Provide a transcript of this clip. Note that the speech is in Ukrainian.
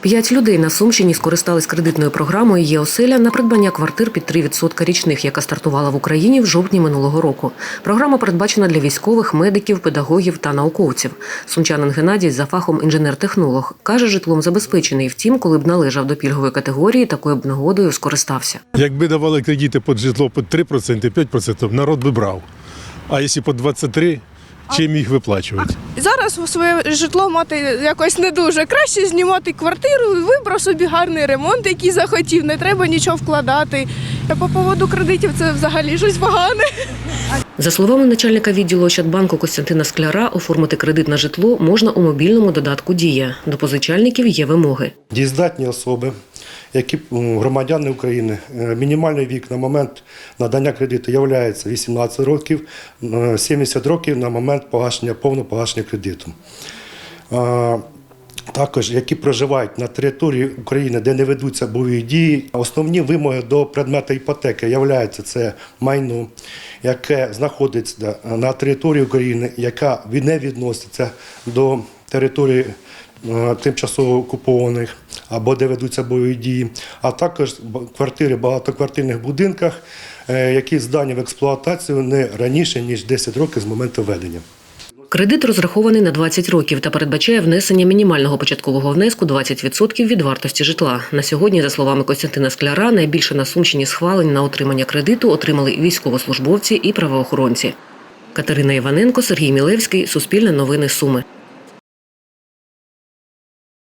П'ять людей на Сумщині скористались кредитною програмою «Є оселя» на придбання квартир під 3% річних, яка стартувала в Україні в жовтні минулого року. Програма передбачена для військових, медиків, педагогів та науковців. Сумчанин Геннадій за фахом інженер-технолог каже, житлом забезпечений. Втім, коли б належав до пільгової категорії, такою б нагодою скористався. Якби давали кредити під житло під 3%, 5%, народ би брав. А якщо під 23%, чим їх виплачувати? Зараз своє житло мати якось не дуже. Краще знімати квартиру, вибрав собі гарний ремонт, який захотів, не треба нічого вкладати. А по поводу кредитів це взагалі щось погане. За словами начальника відділу Ощадбанку Костянтина Скляра, оформити кредит на житло можна у мобільному додатку Дія. До позичальників є вимоги. Дієздатні особи, які громадяни України, Е, мінімальний вік на момент надання кредиту є 18 років, е, 70 років на момент погашення повного погашення кредиту. Е, Також, які проживають на території України, де не ведуться бойові дії, основні вимоги до предмета іпотеки являються це майно, яке знаходиться на території України, яка не відноситься до території е, тимчасово окупованих або де ведуться бойові дії, а також квартири в багатоквартирних будинках, е, які здані в експлуатацію не раніше ніж 10 років з моменту введення. Кредит розрахований на 20 років та передбачає внесення мінімального початкового внеску 20% від вартості житла. На сьогодні, за словами Костянтина Скляра, найбільше на Сумщині схвалень на отримання кредиту отримали військовослужбовці і правоохоронці. Катерина Іваненко, Сергій Мілевський, Суспільне новини Суми.